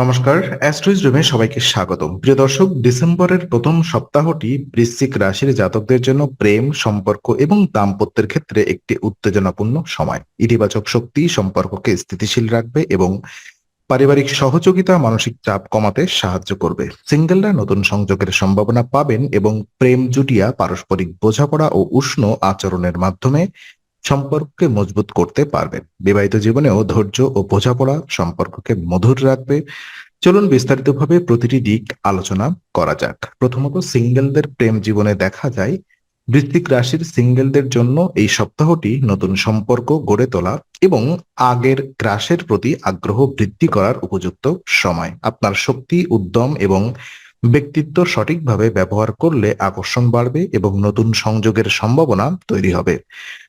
নমস্কার অ্যাস্ট্রোইজ রুমে সবাইকে স্বাগতম। প্রিয় দর্শক, ডিসেম্বরের প্রথম সপ্তাহটি বৃশ্চিক রাশির জাতকদের জন্য প্রেম, সম্পর্ক এবং দাম্পত্যের ক্ষেত্রে একটি উত্তেজনাপূর্ণ সময়। ইতিবাচক শক্তি সম্পর্ককে স্থিতিশীল রাখবে এবং পারিবারিক সহযোগিতা মানসিক চাপ কমাতে সাহায্য করবে। সিঙ্গেলরা নতুন সংযোগের সম্ভাবনা পাবেন এবং প্রেম জুটিয়া পারস্পরিক বোঝাপড়া ও উষ্ণ আচরণের মাধ্যমে সম্পর্ককে মজবুত করতে পারবেন বিবাহিত জীবনেও ধৈর্য ও বোঝাপড়া সম্পর্ককে মধুর রাখবে। চলুন বিস্তারিতভাবে প্রতিটি দিক আলোচনা করা যাক। প্রথমত সিঙ্গেলদের প্রেম জীবনে দেখা যায়। বৃত্তিক রাশির সিঙ্গেলদের জন্য এই সপ্তাহটি নতুন সম্পর্ক গড়ে তোলা এবং আগের ক্রাশের প্রতি আগ্রহ বৃদ্ধি করার উপযুক্ত সময়। আপনার শক্তি, উদ্যম এবং ব্যক্তিত্ব সঠিকভাবে ব্যবহার করলে আকর্ষণ বাড়বে এবং নতুন সংযোগের সম্ভাবনা তৈরি হবে।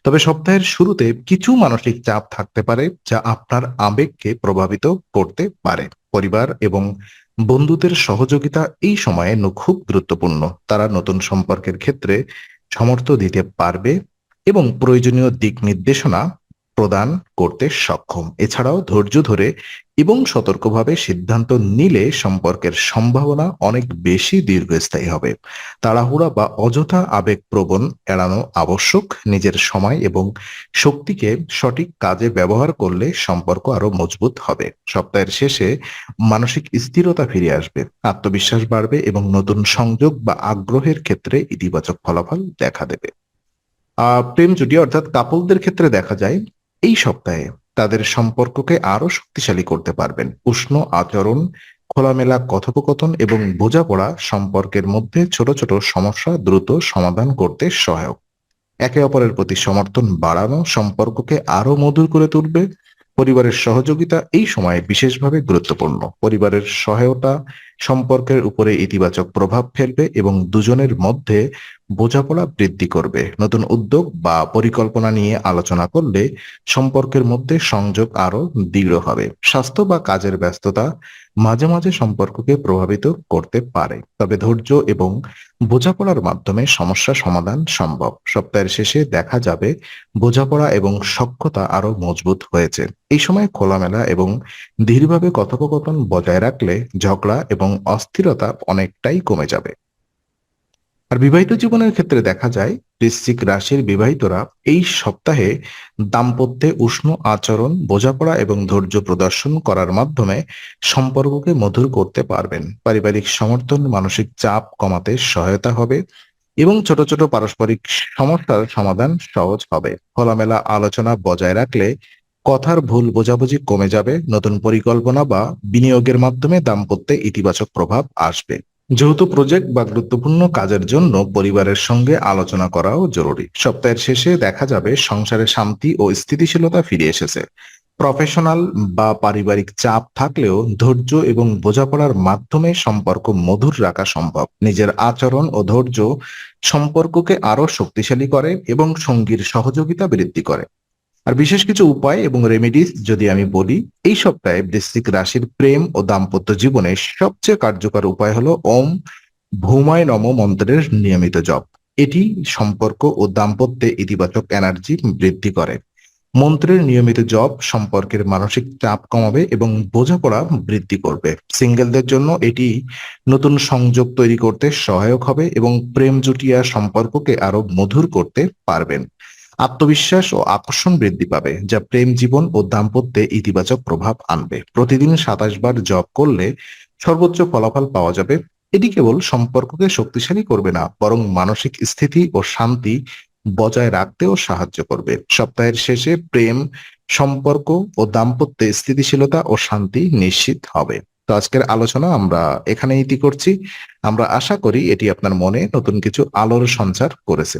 তবে সপ্তাহের শুরুতে কিছু মানসিক চাপ থাকতে পারে, যা আপনার আবেগকে প্রভাবিত করতে পারে। পরিবার এবং বন্ধুদের সহযোগিতা এই সময়ে খুব গুরুত্বপূর্ণ। তারা নতুন সম্পর্কের ক্ষেত্রে সমর্থ দিতে পারবে এবং প্রয়োজনীয় দিক নির্দেশনা প্রদান করতে সক্ষম। এছাড়াও ধৈর্য ধরে এবং সতর্কভাবে সিদ্ধান্ত নিলে সম্পর্কের সম্ভাবনা অনেক বেশি দীর্ঘস্থায়ী হবে। তাড়াহুড়া বা অযথা আবেগপ্রবণ এড়ানো আবশ্যক। নিজের সময় এবং শক্তিকে সঠিক কাজে ব্যবহার করলে সম্পর্ক আরও মজবুত হবে। সপ্তাহের শেষে মানসিক স্থিরতা ফিরে আসবে। আত্মবিশ্বাস বাড়বে এবং নতুন সংযোগ বা আগ্রহের ক্ষেত্রে ইতিবাচক ফলাফল দেখা দেবে। আহ, প্রেম জুটি অর্থাৎ কাপলদের ক্ষেত্রে দেখা যায় এই সপ্তাহে তাদের সম্পর্ককে আরও শক্তিশালী করতে পারবেন। উষ্ণ আচরণ, খোলামেলা কথোপকথন এবং বোঝাপড়া সম্পর্কের মধ্যে ছোট ছোট সমস্যা দ্রুত সমাধান করতে সহায়ক। একে অপরের প্রতি সমর্থন বাড়ানো সম্পর্ককে আরও মধুর করে তুলবে। পরিবারের সহযোগিতা এই সময়ে বিশেষভাবে গুরুত্বপূর্ণ। পরিবারের সহায়তা সম্পর্কের উপরে ইতিবাচক প্রভাব ফেলবে এবং দুজনের মধ্যে বোঝাপড়া বৃদ্ধি করবে। নতুন উদ্যোগ বা পরিকল্পনা নিয়ে আলোচনা করলে সম্পর্কের মধ্যে সংযোগ আরও দৃঢ় হবে। স্বাস্থ্য বা কাজের ব্যস্ততা মাঝে মাঝে সম্পর্ককে প্রভাবিত করতে পারে, তবে ধৈর্য এবং বোঝাপড়ার মাধ্যমে সমস্যা সমাধান সম্ভব। সপ্তাহের শেষে দেখা যাবে বোঝাপড়া এবং সক্ষতা আরও মজবুত হয়েছে। এই সময় খোলামেলা এবং ধীরভাবে কথোপকথন বজায় রাখলে ঝগড়া এবং অস্থিরতা অনেকটাই কমে যাবে। আর বিবাহিত জীবনের ক্ষেত্রে দেখা যায়, বৃশ্চিক রাশির বিবাহিতরা এই সপ্তাহে দাম্পত্যে উষ্ণ আচরণ, বোঝাপড়া এবং ধৈর্য প্রদর্শন করার মাধ্যমে সম্পর্ককে মধুর করতে পারবেন। পারিবারিক সমর্থন, মানসিক চাপ কমাতে সহায়তা হবে এবং ছোট ছোট পারস্পরিক সমস্যার সমাধান সহজ হবে। খোলামেলা আলোচনা বজায় রাখলে কথার ভুল বোঝাবুঝি কমে যাবে, নতুন পরিকল্পনা বা বিনিয়োগের মাধ্যমে দাম্পত্যে ইতিবাচক প্রভাব আসবে। যেহেতু প্রজেক্ট বা গুরুত্বপূর্ণ কাজের জন্য পরিবারের সঙ্গে আলোচনা করাও জরুরি। সপ্তাহের শেষে দেখা যাবে সংসারে শান্তি ও স্থিতিশীলতা ফিরে এসেছে। প্রফেশনাল বা পারিবারিক চাপ থাকলেও ধৈর্য এবং বোঝাপড়ার মাধ্যমে সম্পর্ক মধুর রাখা সম্ভব। নিজের আচরণ ও ধৈর্য সম্পর্ককে আরও শক্তিশালী করে এবং সঙ্গীর সহযোগিতা বৃদ্ধি করে। আর বিশেষ কিছু উপায় এবং রেমেডিস যদি আমি বলি, এই সপ্তাহে বৃশ্চিক রাশির প্রেম ও দাম্পত্য জীবনে সবচেয়ে কার্যকর উপায় হলো ওম ভৌমায় নম মন্ত্রের নিয়মিত জপ। এটি সম্পর্ক ও দাম্পত্যে ইতিবাচক এনার্জি বৃদ্ধি করে। মন্ত্রের নিয়মিত জপ সম্পর্কের মানসিক চাপ কমাবে এবং বোঝাপড়া বৃদ্ধি করবে। সিঙ্গেলদের জন্য এটি নতুন সংযোগ তৈরি করতে সহায়ক হবে এবং প্রেম জুটিয়া সম্পর্ককে আরও মধুর করতে পারবেন। আত্মবিশ্বাস ও আকর্ষণ বৃদ্ধি পাবে, যা প্রেম জীবন ও দাম্পত্যে ইতিবাচক প্রভাব আনবে। প্রতিদিন সাতাশ বার জপ করলে সর্বোচ্চ ফলাফল পাওয়া যাবে। এটি কেবল সম্পর্ককে শক্তিশালী করবে না, বরং মানসিক স্থিতি ও শান্তি বজায় রাখতেও সাহায্য করবে। সপ্তাহের শেষে প্রেম, সম্পর্ক ও দাম্পত্যে স্থিতিশীলতা ও শান্তি নিশ্চিত হবে। তো আজকের আলোচনা আমরা এখানে ইতি করছি। আমরা আশা করি এটি আপনার মনে নতুন কিছু আলোর সঞ্চার করেছে।